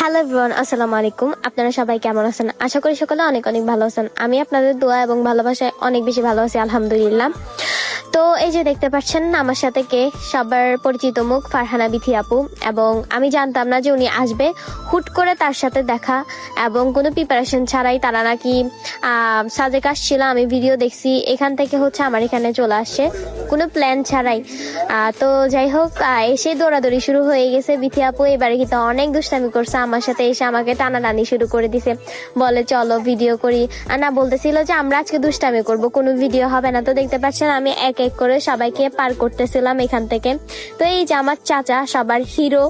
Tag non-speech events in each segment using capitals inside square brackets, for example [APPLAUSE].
Hello everyone আসসালামু আলাইকুম। আপনারা সবাই কেমন আছেন? আশা করি সকলে অনেক অনেক ভালো আছেন। আমি আপনাদের দোয়া এবং ভালোবাসায় অনেক বেশি ভালো আছি, আলহামদুলিল্লাহ। তো এই যে দেখতে পাচ্ছেন, আমার সাথে কে? সবার পরিচিত মুখ ফারহানা বিথি আপু। এবং আমি জানতাম না যে উনি আসবে। হুট করে তার সাথে দেখা এবং কোনো প্রিপারেশন ছাড়াই তারা নাকি সাজেক আসছিল। আমি ভিডিও দেখছি। এখান থেকে হচ্ছে আমার এখানে চলে আসছে কোনো প্ল্যান ছাড়াই। তো যাই হোক এসে দৌড়াদৌড়ি শুরু হয়ে গেছে। বিথি আপু, এবারে কিন্তু অনেক দুষ্টামি করছে আমার সাথে। এসে আমাকে টানাটানি শুরু করে দিছে। বলে, চলো ভিডিও করি। না, বলতেছিল যে, আমরা আজকে দুষ্টামি করব, কোনো ভিডিও হবে না। তো দেখতে পাচ্ছেন, আমি এক এক করে সবাইকে পার করতেছিলাম এখান থেকে। তো এই যে, আমার চাচা সবার হিরো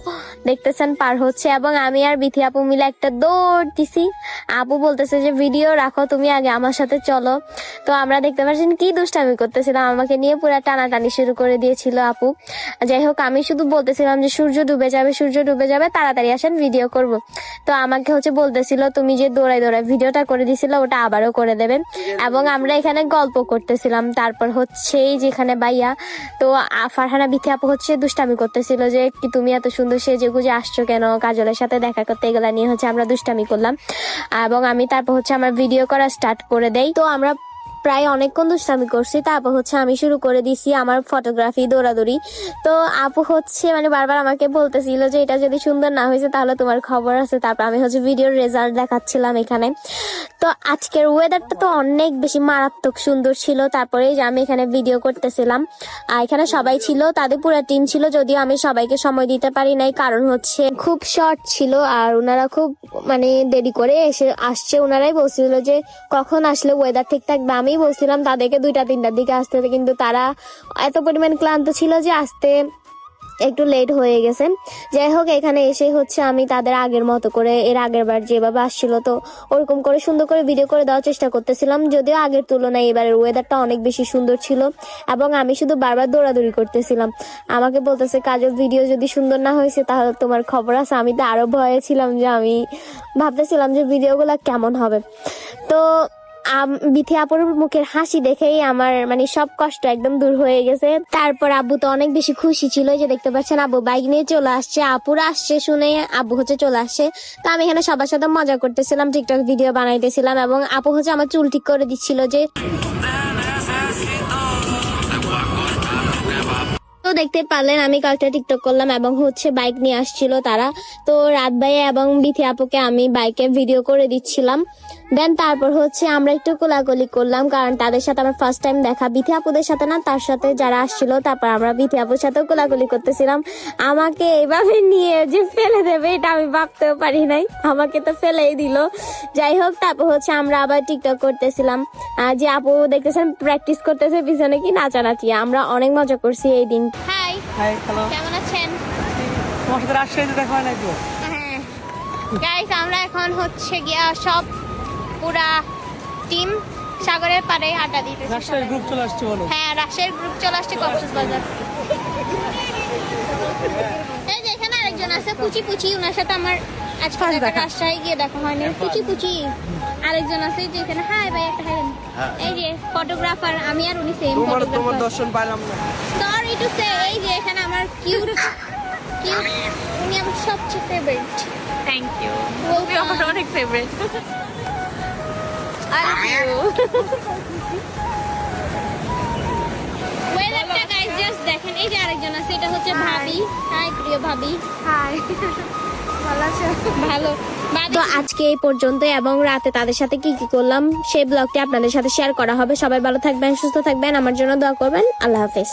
দেখতেছেন, পার হচ্ছে। এবং আমি আর বিথি আপু মিলে একটা দৌড় দিছি। আপু বলতেছে যে ভিডিও রাখো, তুমি আগে আমার সাথে চলো। তো আমরা দেখতে পাচ্ছেন কি দুষ্টামি করতেছিলাম। আমাকে নিয়ে পুরো টানাটানি শুরু করে দিয়েছিল আপু। যাই হোক, আমি শুধু বলতেছিলাম যে সূর্য ডুবে যাবে, সূর্য ডুবে যাবে, তাড়াতাড়ি আসেন ভিডিও করব। তো আমাকে হচ্ছে বলতেছিল, তুমি যে দৌড়াই দৌড়াই ভিডিওটা করে দিছিল ওটা আবারও করে দেবে। এবং আমরা এখানে গল্প করতেছিলাম। তারপর হচ্ছে এই যেখানে বাইয়া তো ফারহানা বিথি আপু হচ্ছে দুষ্টামি করতেছিল যে, কি তুমি এত সুন্দর সেজে গুজে আসছো কেন? কাজলের সাথে দেখা করতে এগুলা নিয়ে হচ্ছে আমরা দুষ্টামি করলাম। এবং আমি তারপর হচ্ছে আমার ভিডিও করা স্টার্ট করে দেই। তো আমরা প্রায় অনেকক্ষণ দুষ্টামি করছি। তারপর হচ্ছে আমি শুরু করে দিছি আমার ফটোগ্রাফি দৌড়াদৌড়ি। তো আপু হচ্ছে মানে বারবার আমাকে বলতেছিল যে এটা যদি সুন্দর না হয়েছে তাহলে তোমার খবর আছে। তারপর আমি হচ্ছে ভিডিওর রেজাল্ট দেখাচ্ছিলাম এখানে। তো আজকের ওয়েদারটা তো অনেক বেশি মারাত্মক সুন্দর ছিল। তারপরে যে আমি এখানে ভিডিও করতেছিলাম। আর এখানে সবাই ছিল, তাদের পুরো টিম ছিল। যদিও আমি সবাইকে সময় দিতে পারি নাই, কারণ হচ্ছে খুব শর্ট ছিল আর ওনারা খুব মানে দেরি করে এসে আসছে। ওনারাই বলছিল যে কখন আসলে ওয়েদার ঠিক থাকবে। আমি বলছিলাম তাদেরকে দুইটা তিনটার দিকে আসতে কিন্তু তারা এত পরিমাণ ক্লান্ত ছিল যে আসতে একটু লেট হয়ে গেছে। যাই হোক, এখানে এসে হচ্ছে আমি তাদের আগের মতো করে, এর আগের বার যেভাবে আসছিল, তো ওরকম করে সুন্দর করে ভিডিও করে দেওয়ার চেষ্টা করতেছিলাম। যদিও আগের তুলনায় এবারের ওয়েদারটা অনেক বেশি সুন্দর ছিল এবং আমি শুধু বারবার দৌড়াদৌড়ি করতেছিলাম। আমাকে বলতেছে কাজের ভিডিও যদি সুন্দর না হয়েছে, তাহলে তোমার খবর আছে। আমি তো আরও ভয়ে ছিলাম যে আমি ভাবতেছিলাম যে ভিডিওগুলো কেমন হবে। তো আম- বিথি আপুর মুখের হাসি দেখেই আমার মানে সব কষ্ট একদম দূর হয়ে গেছে। তারপর আব্বু তো অনেক বেশি খুশি ছিল যে দেখতে পাচ্ছেন আব্বু বাইক নিয়ে চলে আসছে। আপুরা আসছে শুনে আব্বু হচ্ছে চলে আসছে। তো আমি এখানে সবার সাথে মজা করতেছিলাম, টিকটক ভিডিও বানাইতেছিলাম এবং আপু হচ্ছে আমার চুল ঠিক করে দিচ্ছিল যে দেখতে পারলেন আমি কয়েকটা টিকটক করলাম এবং হচ্ছে বাইক নিয়ে আসছিল তারা। তো রাত ভাই এবং বিথি আপুকে আমি বাইকে ভিডিও করে দিচ্ছিলাম। দেন তারপর হচ্ছে আমরা একটু কোলাকুলি করলাম কারণ তাদের সাথে আমার ফার্স্ট টাইম দেখা। বিথি আপুদের সাথে না তার সাথে যারা আসছিল তারপর আমরা বিথি আপুর সাথেও কোলাকুলি করতেছিলাম। আমাকে এভাবে নিয়ে যে ফেলে দেবে এটা আমি ভাবতেও পারি নাই। আমাকে তো ফেলেই দিল। যাই হোক তারপর হচ্ছে আমরা আবার টিকটক করতেছিলাম। আর যে আপু দেখতেছেন প্র্যাকটিস করতেছে পিছনে কি নাচানাচি। আমরা অনেক মজা করছি এই দিন। হাই হাই হ্যালো কেমন আছেন? তোমার সাথে রাজশাহীতে দেখা হয় একটু হ্যাঁ। গাইস আমরা এখন হচ্ছে গিয়া সব পুরা টিম সাগরের পাড়ে আড্ডা দিতেছি রাজশাহীর গ্রুপ চলে আসছে বলো। হ্যাঁ রাজশাহীর গ্রুপ চলে আসছে কক্সবাজার। এই যে এখানে আরেকজন আছে পুচি পুচি ওনার সাথে আমার আজকে First দেখা দেখা। রাজশাহী গিয়ে দেখা হয়নি। পুচি পুচি। আরেকজন আছে যে এখানে হাই ভাই একটা হাই এই যে ফটোগ্রাফার আমি আর উনি সেম তোমার দর্শন পাইলাম না। সরি টু সে এই যে এখানে আমার কিউট কিউট উনি আমার সবচেয়ে ফেভারিট থ্যাংক ইউ. তুমি আমার অনেক ফেভারিট আই লাভ ইউ ওয়েদারটা গাইস জাস্ট দেখেন এই যে আরেকজন আছে এটা হচ্ছে ভাবি। হাই প্রিয় ভাবি। হাই [LAUGHS] ভালো আছো? ভালো। তো আজকে এই পর্যন্ত এবং রাতে তাদের সাথে কি কি করলাম সেই ব্লগটি আপনাদের সাথে শেয়ার করা হবে। সবাই ভালো থাকবেন সুস্থ থাকবেন। আমার জন্য দোয়া করবেন। আল্লাহ হাফেজ।